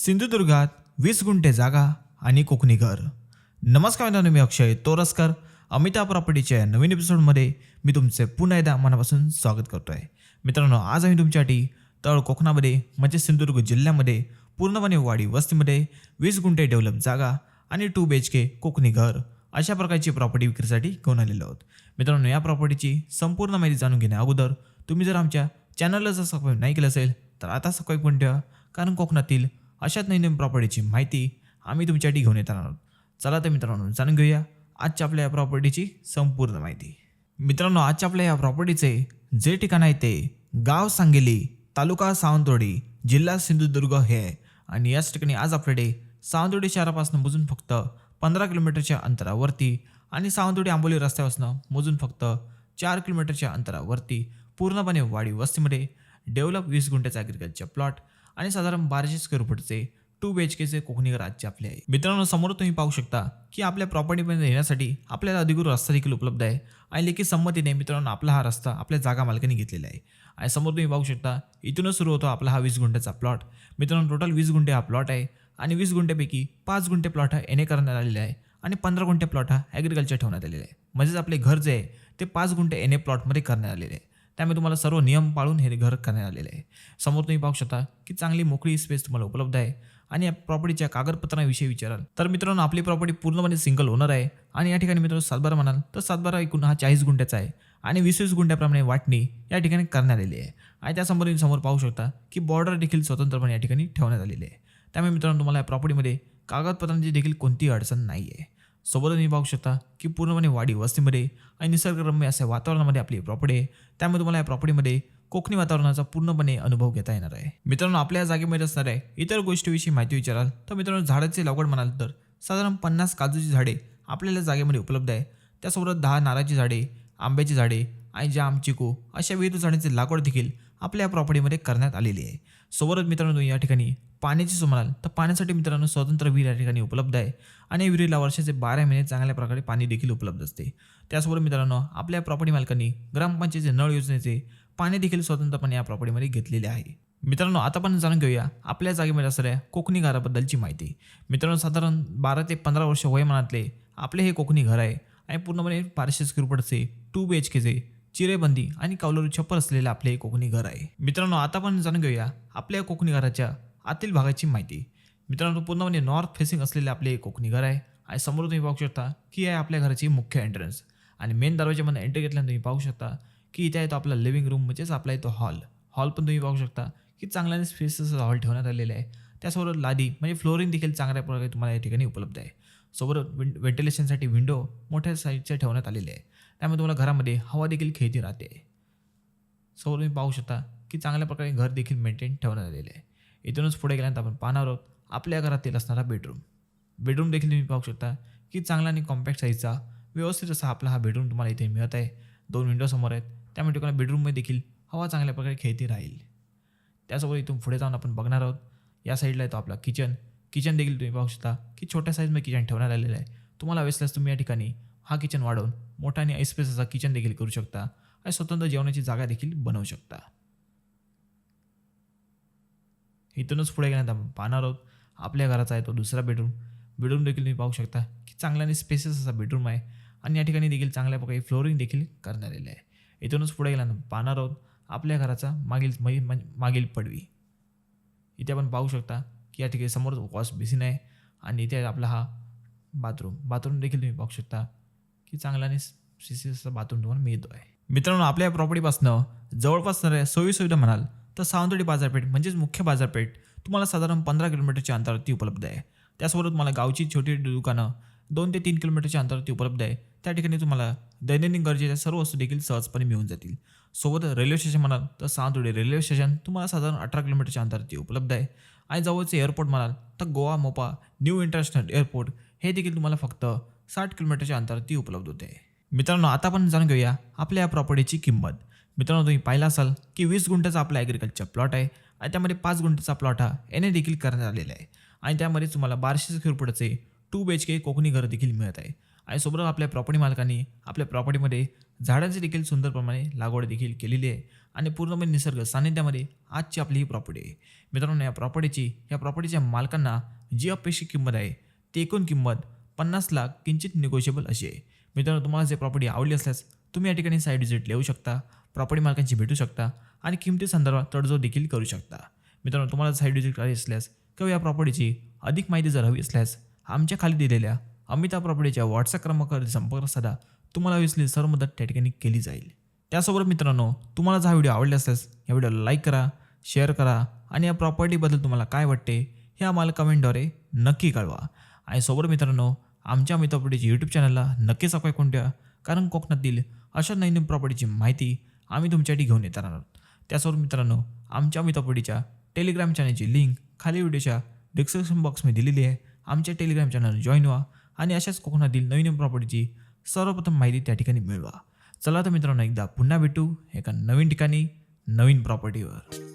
सिंधुदुर्गात वीस गुंठे जागा आणि कोकणी घर. नमस्कार मित्रांनो मी अक्षय तोरसकर. अमिता प्रॉपर्टीच्या नवीन एपिसोडमध्ये मी तुमचे पुन्हा एकदा मनापासून स्वागत करतो आहे मित्रांनो आज आम्ही तुमच्यासाठी तळ कोकणामध्ये म्हणजे सिंधुदुर्ग जिल्ह्यामध्ये पूर्णपणे वाडी वस्तीमध्ये वीस गुंठे डेव्हलप जागा आणि two B H K Konkani घर अशा प्रकारची प्रॉपर्टी विक्रीसाठी घेऊन आलेलो आहोत. मित्रांनो या प्रॉपर्टीची संपूर्ण माहिती जाणून घेण्या अगोदर तुम्ही जर आमच्या चॅनलला जर सबस्क्राईब नाही केलं असेल तर आता सबस्क्राईब करून ठेवा. कारण कोकणातील अशाच नवीन नवीन प्रॉपर्टीची माहिती आम्ही तुमच्यासाठी घेऊन येणार आहोत. चला तर मित्रांनो जाणून घेऊया आजच्या आपल्या या प्रॉपर्टीची संपूर्ण माहिती. मित्रांनो आजच्या आपल्या या प्रॉपर्टीचे जे ठिकाण आहे ते गाव सांगेली तालुका सावंतवाडी जिल्हा सिंधुदुर्ग हे आहे. आणि याच ठिकाणी आज आपल्याकडे सावंतवाडी शहरापासून मोजून फक्त पंधरा किलोमीटरच्या अंतरावरती आणि सावंतवाडी आंबोली रस्त्यापासून मोजून फक्त चार किलोमीटरच्या अंतरावरती पूर्णपणे वाडी वस्तीमध्ये डेव्हलप वीस गुंठ्याचा ॲग्रिकल्चर प्लॉट आणि साधारण बाराशे स्क्वेअर फूटचे टू बी एच केचे कोकणी राज्य आपले आहे. मित्रांनो समोर तुम्ही पाहू शकता की आपल्या प्रॉपर्टीमध्ये येण्यासाठी आपल्याला अधिकृत रस्ता देखील उपलब्ध आहे आणि लेखी संमतीने मित्रांनो आपला हा रस्ता आपल्या जागा मालकाने घेतलेला आहे. आणि समोर तुम्ही पाहू शकता इथूनच सुरू होतो आपला हा वीस गुंठ्याचा प्लॉट मित्रांनो टोटल वीस गुंठे हा प्लॉट आहे आणि वीस गुंठ्यापैकी पाच गुंठे प्लॉट हा एन ए करण्यात आलेला आहे आणि पंधरा गुंठे प्लॉट हा ॲग्रिकल्चर ठेवण्यात आलेला आहे. म्हणजेच आपले घर जे आहे ते पाच गुंठे एन ए प्लॉटमध्ये करण्यात आलेले आहे. त्यामुळे तुम्हाला सर्व नियम पाळून हे घर करण्यात आलेले आहे. समोर तुम्ही पाहू शकता की चांगली मोकळी स्पेस तुम्हाला उपलब्ध आहे. आणि या प्रॉपर्टीच्या कागदपत्रांविषयी विचाराल. तर मित्रांनो आपली प्रॉपर्टी पूर्णपणे सिंगल ओनर आहे. आणि या ठिकाणी मित्रांनो सातबारा म्हणाल तर सातबारा एकूण हा चाळीस गुंठ्याचा आहे. आणि वीस वीस गुंठ्याप्रमाणे वाटणी या ठिकाणी करण्यात आलेली आहे. आणि त्यासमोर तुम्ही समोर पाहू शकता की बॉर्डर देखील स्वतंत्रपणे या ठिकाणी ठेवण्यात आलेली आहे. त्यामुळे मित्रांनो तुम्हाला या प्रॉपर्टीमध्ये कागदपत्रांची देखील कोणतीही अडचण नाही आहे सोबतच तुम्ही पाहू शकता की पूर्णपणे वाडी वस्तीमध्ये आणि निसर्गरम्य अशा वातावरणामध्ये आपली प्रॉपर्टी आहे. त्यामुळे तुम्हाला या प्रॉपर्टीमध्ये कोकणी वातावरणाचा पूर्णपणे अनुभव घेता येणार आहे. मित्रांनो आपल्या जागेमध्ये असणाऱ्या इतर गोष्टीविषयी माहिती विचाराल तर मित्रांनो झाडाची लागवड म्हणाल तर साधारण पन्नास काजूची झाडे आपल्याला जागेमध्ये उपलब्ध आहे. त्यासोबत दहा नारळाची झाडे आंब्याची झाडे आणि जाम चिकू अशा विविध झाडांची लागवड देखील आपल्या या प्रॉपर्टीमध्ये करण्यात आलेली आहे. सोबतच मित्रांनो या ठिकाणी पाण्याची सुमाराल तर पाण्यासाठी मित्रांनो स्वतंत्र विहीर या ठिकाणी उपलब्ध आहे. आणि विहिरीला वर्षाचे बारा महिने चांगल्या प्रकारे पाणी देखील उपलब्ध असते. त्याचबरोबर मित्रांनो आपल्या प्रॉपर्टी मालकांनी ग्रामपंचायतीचे नळ योजनेचे पाणी देखील स्वतंत्रपणे या प्रॉपर्टीमध्ये घेतलेले आहे. मित्रांनो आता पण जाणून घेऊया आपल्या जागेमध्ये असणाऱ्या कोकणी घराबद्दलची माहिती. मित्रांनो साधारण बारा ते पंधरा वर्ष वयमानातले आपले हे कोकणी घर आहे. आणि पूर्णपणे बाराशे स्क्वेअर फूटचे टू बी एच केचे चिरेबंदी आणि कौलरू छप्पर असलेले आपले हे कोकणी घर आहे. मित्रांनो आता पण जाणून घेऊया आपल्या कोकणी घराच्या आतील भागाची माहिती. मित्रांनो पूर्णपणे नॉर्थ फेसिंग असलेले आपले हे कोकणी घर आहे आणि समोर तुम्ही पाहू शकता की आहे आपल्या घराची मुख्य एंट्रन्स आणि मेन दरवाजामध्ये एंट्री घेतल्यानंतर तुम्ही पाहू शकता की इथे आहे तो आपला लिव्हिंग रूम म्हणजेच आपला इथं हॉल हॉल पण तुम्ही पाहू शकता की चांगल्याने स्पेसेस हॉल ठेवण्यात आलेला आहे. त्यासोबत लादी म्हणजे फ्लोरिंग देखील चांगल्या प्रकारे तुम्हाला या ठिकाणी उपलब्ध आहे. सोबत विं व्हेंटिलेशनसाठी विंडो मोठ्या साईजच्या ठेवण्यात आलेले आहे. त्यामुळे तुम्हाला घरामध्ये हवा देखील खेळती राहते. समोर तुम्ही पाहू शकता की चांगल्या प्रकारे घर देखील मेंटेन ठेवण्यात आलेले आहे. इथूनच पुढे गेल्यानंतर आपण पाहणार आहोत आपल्या घरातील असणारा बेडरूम बेडरूम देखील तुम्ही पाहू शकता की चांगला आणि कॉम्पॅक्ट साईजचा व्यवस्थित असा आपला हा बेडरूम तुम्हाला इथे मिळत आहे. दोन विंडो समोर आहेत. त्यामुळे तुम्हाला बेडरूममध्ये देखील हवा चांगल्या प्रकारे खेळती राहील. त्यासोबत इथून पुढे जाऊन आपण बघणार आहोत. या साईडला येतो आपला किचन किचन देखील तुम्ही पाहू शकता की छोट्या साईजमध्ये किचन ठेवण्यात आलेलं आहे. तुम्हाला वेसल्यास तुम्ही या ठिकाणी हा किचन वाढवून मोठा आणि ऐस्पेस असा किचन देखील करू शकता आणि स्वतंत्र जेवणाची जागा देखील बनवू शकता. इथूनच पुढे गेल्यानंतर आपण पाहणार आहोत आपल्या घराचा आहे तो दुसरा बेडरूम बेडरूम देखील तुम्ही पाहू शकता की चांगला आणि स्पेसेस असा बेडरूम आहे आणि या ठिकाणी देखील चांगल्या प्रकारे फ्लोरिंग देखील करण्यात आलेलं आहे. इथूनच पुढे गेल्यानंतर पाहणार आहोत आपल्या घराचा मागील मै- मागील पडवी. इथे आपण पाहू शकता की या ठिकाणी समोर वॉश बेसिन आहे आणि इथे आपला हा बाथरूम बाथरूम देखील तुम्ही पाहू शकता. की चांगल्याने सी सी स्पेसेसचा बाथरूम तुम्हाला मिळतो आहे मित्रांनो आपल्या या प्रॉपर्टीपासनं जवळपास असणाऱ्या सोयी सुविधा म्हणाल तर सावंतवाडी बाजारपेठ म्हणजेच मुख्य बाजारपेठ तुम्हाला साधारण पंधरा किलोमीटरच्या अंतरावरती उपलब्ध आहे. त्यासोबत तुम्हाला गावची छोटी दुकानं दोन ते तीन किलोमीटरच्या अंतरावरती उपलब्ध आहे. त्या ठिकाणी तुम्हाला दैनंदिन गरजेच्या सर्व वस्तू देखील सहजपणे मिळून जातील. सोबत रेल्वे स्टेशन म्हणाल तर सावंतवाडी रेल्वे स्टेशन तुम्हाला साधारण अठरा किलोमीटरच्या अंतरावरती उपलब्ध आहे. आणि जवळचे एअरपोर्ट म्हणाल तर Goa Mopa new international airport हे देखील तुम्हाला फक्त साठ किलोमीटरच्या अंतरावरती उपलब्ध होते. मित्रांनो आता आपण जाणून घेऊया आपल्या या प्रॉपर्टीची किंमत. मित्रांनो तुम्ही पाहिला असाल की वीस गुंठ्याचा आपला ॲग्रिकल्चर प्लॉट आहे आणि त्यामध्ये पाच गुंठ्याचा प्लॉट हा एन देखील करण्यात आलेला आहे. आणि त्यामध्ये तुम्हाला बाराशे स्क्वेअर फुटाचे two B H K Konkani घर देखील मिळत आहे. आणि सोबत आपल्या प्रॉपर्टी मालकांनी आपल्या प्रॉपर्टीमध्ये झाडांची देखील सुंदरप्रमाणे लागवड देखील केलेली आहे. आणि पूर्णपणे निसर्ग सानिध्यामध्ये आजची आपली ही प्रॉपर्टी आहे. मित्रांनो या प्रॉपर्टीची या प्रॉपर्टीच्या मालकांना जी अपेक्षित किंमत आहे ती एकूण किंमत पन्नास लाख किंचित निगोशिएबल अशी आहे. मित्रांनो तुम्हाला जे प्रॉपर्टी आवडली असल्यास तुम्ही या ठिकाणी साईड व्हिजिट लिहू शकता प्रॉपर्टी मालकांची भेटू शकता आणि किमती संदर्भात तडजोड देखील करू शकता. मित्रांनो तुम्हाला साईड व्हिजिट करायची असल्यास किंवा या प्रॉपर्टीची अधिक माहिती जर हवी असल्यास आमच्या खाली दिलेल्या अमिता प्रॉपर्टीच्या व्हॉट्सअप क्रमांकावर संपर्क साधा. तुम्हाला हवी सर्व मदत त्या ठिकाणी केली जाईल. त्यासोबत मित्रांनो तुम्हाला जर हा व्हिडिओ आवडला असल्यास या व्हिडिओला लाईक करा शेअर करा आणि या प्रॉपर्टीबद्दल तुम्हाला काय वाटते हे आम्हाला कमेंटद्वारे नक्की कळवा. आणि सोबत मित्रांनो आमच्या अमिता प्रॉपर्टीच्या यूट्यूब चॅनलला नक्की सबस्क्राईब करून ठेवा कारण कोकणातील अशा नवीन प्रॉपर्टीची माहिती आम्ही तुमच्यासाठी घेऊन येणार आहोत. त्यासोबत मित्रांनो आमच्या अमिता प्रॉपर्टीच्या टेलिग्राम चॅनलची लिंक खाली व्हिडिओच्या डिस्क्रिप्शन बॉक्समध्ये दिलेली आहे. आमच्या टेलिग्राम चॅनल जॉईन व्हा आणि अशाच कोकणातील नवीन प्रॉपर्टीची सर्वप्रथम माहिती त्या ठिकाणी मिळवा. चला तर मित्रांनो एकदा पुन्हा भेटू एका नवीन ठिकाणी नवीन प्रॉपर्टीवर